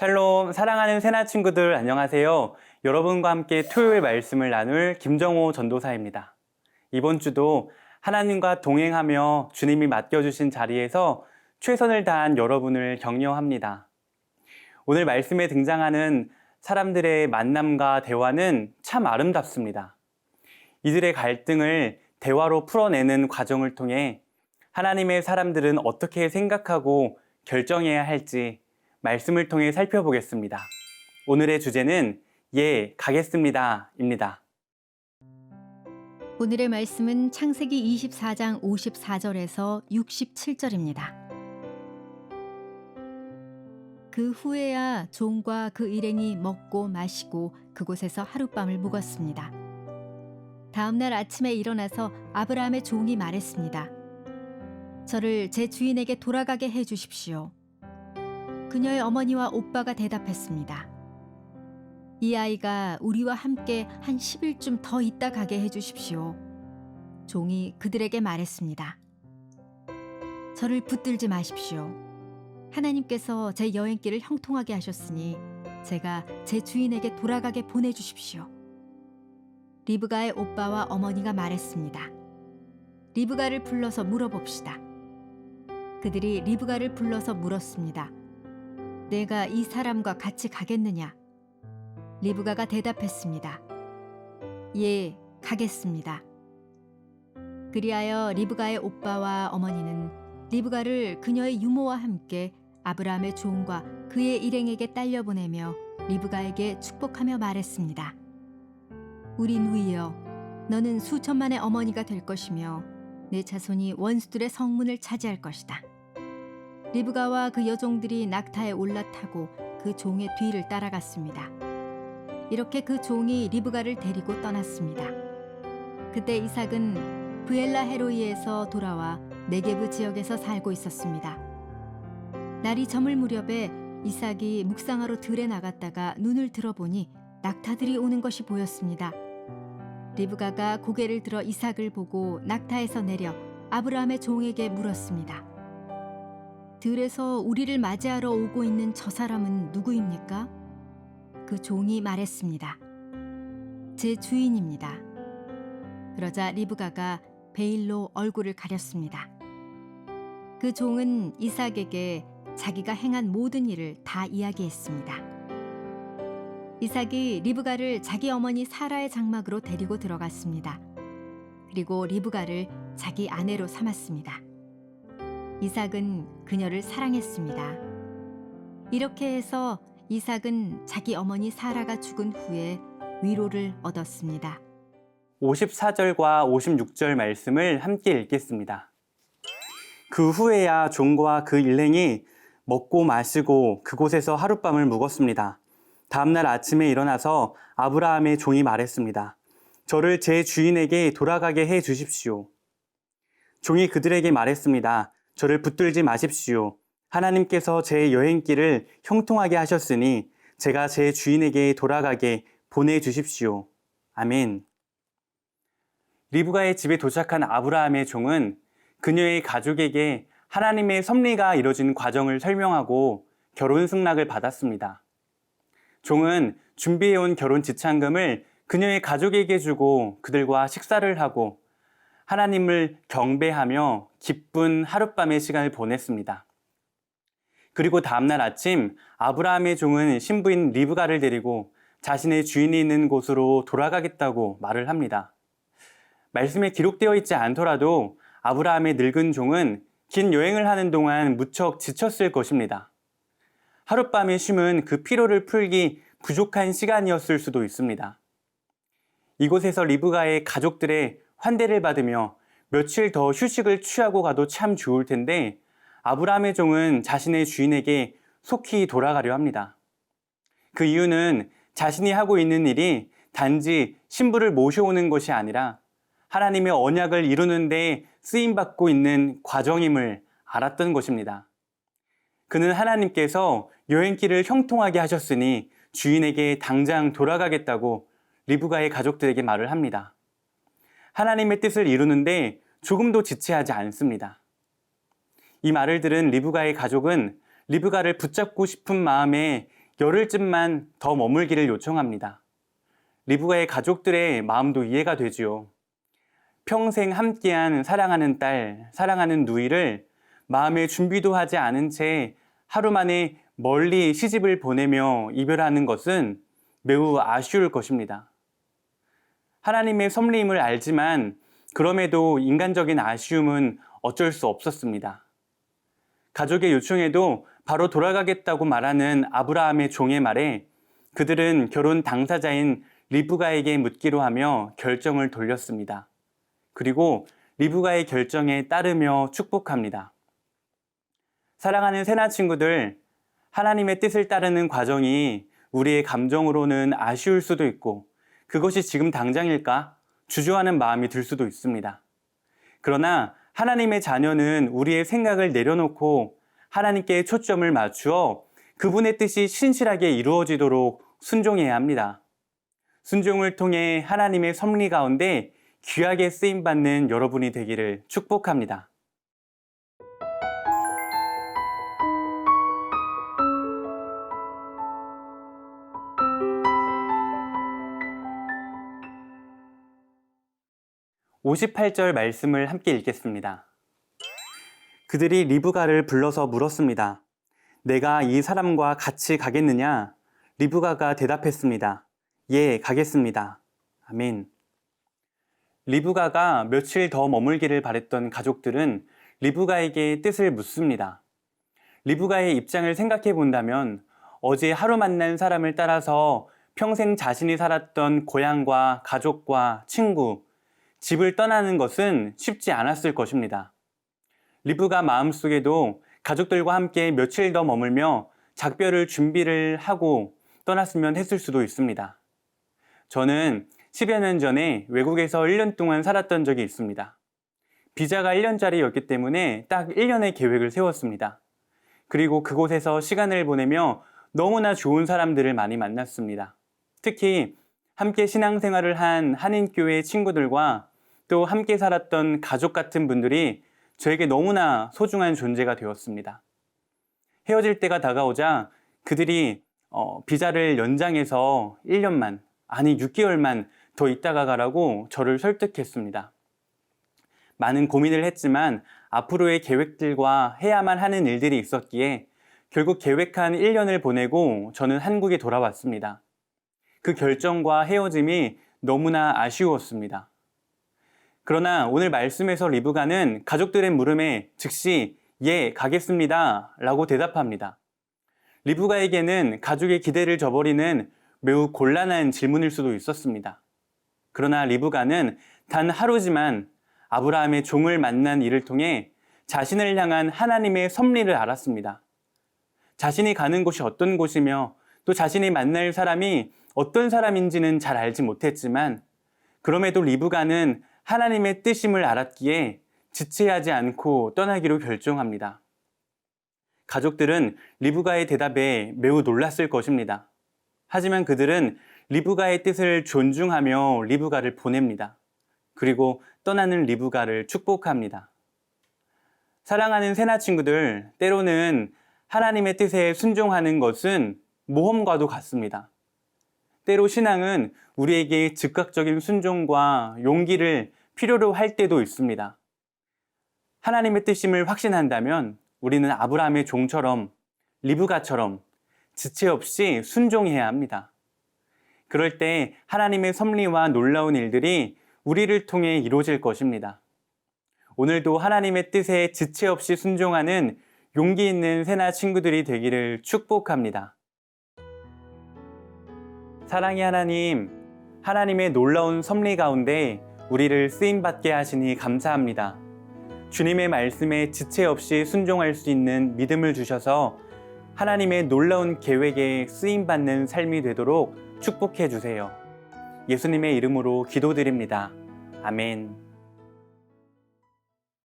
샬롬, 사랑하는 세나 친구들 안녕하세요. 여러분과 함께 토요일 말씀을 나눌 김정호 전도사입니다. 이번 주도 하나님과 동행하며 주님이 맡겨주신 자리에서 최선을 다한 여러분을 격려합니다. 오늘 말씀에 등장하는 사람들의 만남과 대화는 참 아름답습니다. 이들의 갈등을 대화로 풀어내는 과정을 통해 하나님의 사람들은 어떻게 생각하고 결정해야 할지 말씀을 통해 살펴보겠습니다. 오늘의 주제는 예, 가겠습니다. 입니다. 오늘의 말씀은 창세기 24장 54절에서 67절입니다. 그 후에야 종과 그 일행이 먹고 마시고 그곳에서 하룻밤을 묵었습니다. 다음 날 아침에 일어나서 아브라함의 종이 말했습니다. 저를 제 주인에게 돌아가게 해 주십시오. 그녀의 어머니와 오빠가 대답했습니다. 이 아이가 우리와 함께 한 10일쯤 더 있다 가게 해 주십시오. 종이 그들에게 말했습니다. 저를 붙들지 마십시오. 하나님께서 제 여행길을 형통하게 하셨으니 제가 제 주인에게 돌아가게 보내 주십시오. 리브가의 오빠와 어머니가 말했습니다. 리브가를 불러서 물어봅시다. 그들이 리브가를 불러서 물었습니다. 내가 이 사람과 같이 가겠느냐? 리브가가 대답했습니다. 예, 가겠습니다. 그리하여 리브가의 오빠와 어머니는 리브가를 그녀의 유모와 함께 아브라함의 종과 그의 일행에게 딸려 보내며 리브가에게 축복하며 말했습니다. 우리 누이여, 너는 수천만의 어머니가 될 것이며 내 자손이 원수들의 성문을 차지할 것이다. 리브가와 그 여종들이 낙타에 올라타고 그 종의 뒤를 따라갔습니다. 이렇게 그 종이 리브가를 데리고 떠났습니다. 그때 이삭은 브엘라 헤로이에서 돌아와 네게브 지역에서 살고 있었습니다. 날이 저물 무렵에 이삭이 묵상하러 들에 나갔다가 눈을 들어보니 낙타들이 오는 것이 보였습니다. 리브가가 고개를 들어 이삭을 보고 낙타에서 내려 아브라함의 종에게 물었습니다. 들에서 우리를 맞이하러 오고 있는 저 사람은 누구입니까? 그 종이 말했습니다. 제 주인입니다. 그러자 리브가가 베일로 얼굴을 가렸습니다. 그 종은 이삭에게 자기가 행한 모든 일을 다 이야기했습니다. 이삭이 리브가를 자기 어머니 사라의 장막으로 데리고 들어갔습니다. 그리고 리브가를 자기 아내로 삼았습니다. 이삭은 그녀를 사랑했습니다. 이렇게 해서 이삭은 자기 어머니 사라가 죽은 후에 위로를 얻었습니다. 54절과 56절 말씀을 함께 읽겠습니다. 그 후에야 종과 그 일행이 먹고 마시고 그곳에서 하룻밤을 묵었습니다. 다음날 아침에 일어나서 아브라함의 종이 말했습니다. 저를 제 주인에게 돌아가게 해 주십시오. 종이 그들에게 말했습니다. 저를 붙들지 마십시오. 하나님께서 제 여행길을 형통하게 하셨으니 제가 제 주인에게 돌아가게 보내주십시오. 아멘. 리브가의 집에 도착한 아브라함의 종은 그녀의 가족에게 하나님의 섭리가 이뤄진 과정을 설명하고 결혼 승낙을 받았습니다. 종은 준비해온 결혼 지참금을 그녀의 가족에게 주고 그들과 식사를 하고 하나님을 경배하며 기쁜 하룻밤의 시간을 보냈습니다. 그리고 다음날 아침 아브라함의 종은 신부인 리브가를 데리고 자신의 주인이 있는 곳으로 돌아가겠다고 말을 합니다. 말씀에 기록되어 있지 않더라도 아브라함의 늙은 종은 긴 여행을 하는 동안 무척 지쳤을 것입니다. 하룻밤의 쉼은 그 피로를 풀기 부족한 시간이었을 수도 있습니다. 이곳에서 리브가의 가족들의 환대를 받으며 며칠 더 휴식을 취하고 가도 참 좋을 텐데 아브라함의 종은 자신의 주인에게 속히 돌아가려 합니다. 그 이유는 자신이 하고 있는 일이 단지 신부를 모셔오는 것이 아니라 하나님의 언약을 이루는데 쓰임받고 있는 과정임을 알았던 것입니다. 그는 하나님께서 여행길을 형통하게 하셨으니 주인에게 당장 돌아가겠다고 리브가의 가족들에게 말을 합니다. 하나님의 뜻을 이루는데 조금도 지체하지 않습니다. 이 말을 들은 리브가의 가족은 리브가를 붙잡고 싶은 마음에 열흘쯤만 더 머물기를 요청합니다. 리브가의 가족들의 마음도 이해가 되지요. 평생 함께한 사랑하는 딸, 사랑하는 누이를 마음의 준비도 하지 않은 채 하루 만에 멀리 시집을 보내며 이별하는 것은 매우 아쉬울 것입니다. 하나님의 섭리임을 알지만 그럼에도 인간적인 아쉬움은 어쩔 수 없었습니다. 가족의 요청에도 바로 돌아가겠다고 말하는 아브라함의 종의 말에 그들은 결혼 당사자인 리브가에게 묻기로 하며 결정을 돌렸습니다. 그리고 리브가의 결정에 따르며 축복합니다. 사랑하는 세나 친구들, 하나님의 뜻을 따르는 과정이 우리의 감정으로는 아쉬울 수도 있고 그것이 지금 당장일까 주저하는 마음이 들 수도 있습니다. 그러나 하나님의 자녀는 우리의 생각을 내려놓고 하나님께 초점을 맞추어 그분의 뜻이 신실하게 이루어지도록 순종해야 합니다. 순종을 통해 하나님의 섭리 가운데 귀하게 쓰임 받는 여러분이 되기를 축복합니다. (58절) 말씀을 함께 읽겠습니다. 그들이 리브가를 불러서 물었습니다. 내가 이 사람과 같이 가겠느냐? 리브가가 대답했습니다. 예, 가겠습니다. 아멘. 리브가가 며칠 더 머물기를 바랬던 가족들은 리브가에게 뜻을 묻습니다. 리브가의 입장을 생각해 본다면 어제 하루 만난 사람을 따라서 평생 자신이 살았던 고향과 가족과 친구, 집을 떠나는 것은 쉽지 않았을 것입니다. 리브가 마음속에도 가족들과 함께 며칠 더 머물며 작별을 준비를 하고 떠났으면 했을 수도 있습니다. 저는 10여 년 전에 외국에서 1년 동안 살았던 적이 있습니다. 비자가 1년짜리였기 때문에 딱 1년의 계획을 세웠습니다. 그리고 그곳에서 시간을 보내며 너무나 좋은 사람들을 많이 만났습니다. 특히 함께 신앙생활을 한 한인교회 친구들과 또 함께 살았던 가족 같은 분들이 저에게 너무나 소중한 존재가 되었습니다. 헤어질 때가 다가오자 그들이 어, 비자를 연장해서 1년만, 아니 6개월만 더 있다가 가라고 저를 설득했습니다. 많은 고민을 했지만 앞으로의 계획들과 해야만 하는 일들이 있었기에 결국 계획한 1년을 보내고 저는 한국에 돌아왔습니다. 그 결정과 헤어짐이 너무나 아쉬웠습니다. 그러나 오늘 말씀에서 리브가는 가족들의 물음에 즉시 예, 가겠습니다. 라고 대답합니다. 리브가에게는 가족의 기대를 저버리는 매우 곤란한 질문일 수도 있었습니다. 그러나 리브가는 단 하루지만 아브라함의 종을 만난 일을 통해 자신을 향한 하나님의 섭리를 알았습니다. 자신이 가는 곳이 어떤 곳이며 또 자신이 만날 사람이 어떤 사람인지는 잘 알지 못했지만 그럼에도 리브가는 하나님의 뜻임을 알았기에 지체하지 않고 떠나기로 결정합니다. 가족들은 리브가의 대답에 매우 놀랐을 것입니다. 하지만 그들은 리브가의 뜻을 존중하며 리브가를 보냅니다. 그리고 떠나는 리브가를 축복합니다. 사랑하는 세나 친구들, 때로는 하나님의 뜻에 순종하는 것은 모험과도 같습니다. 때로 신앙은 우리에게 즉각적인 순종과 용기를 필요로 할 때도 있습니다. 하나님의 뜻임을 확신한다면 우리는 아브라함의 종처럼 리브가처럼 지체 없이 순종해야 합니다. 그럴 때 하나님의 섭리와 놀라운 일들이 우리를 통해 이루어질 것입니다. 오늘도 하나님의 뜻에 지체 없이 순종하는 용기 있는 새나 친구들이 되기를 축복합니다. 사랑의 하나님, 하나님의 놀라운 섭리 가운데 우리를 쓰임받게 하시니 감사합니다. 주님의 말씀에 지체 없이 순종할 수 있는 믿음을 주셔서 하나님의 놀라운 계획에 쓰임받는 삶이 되도록 축복해 주세요. 예수님의 이름으로 기도드립니다. 아멘.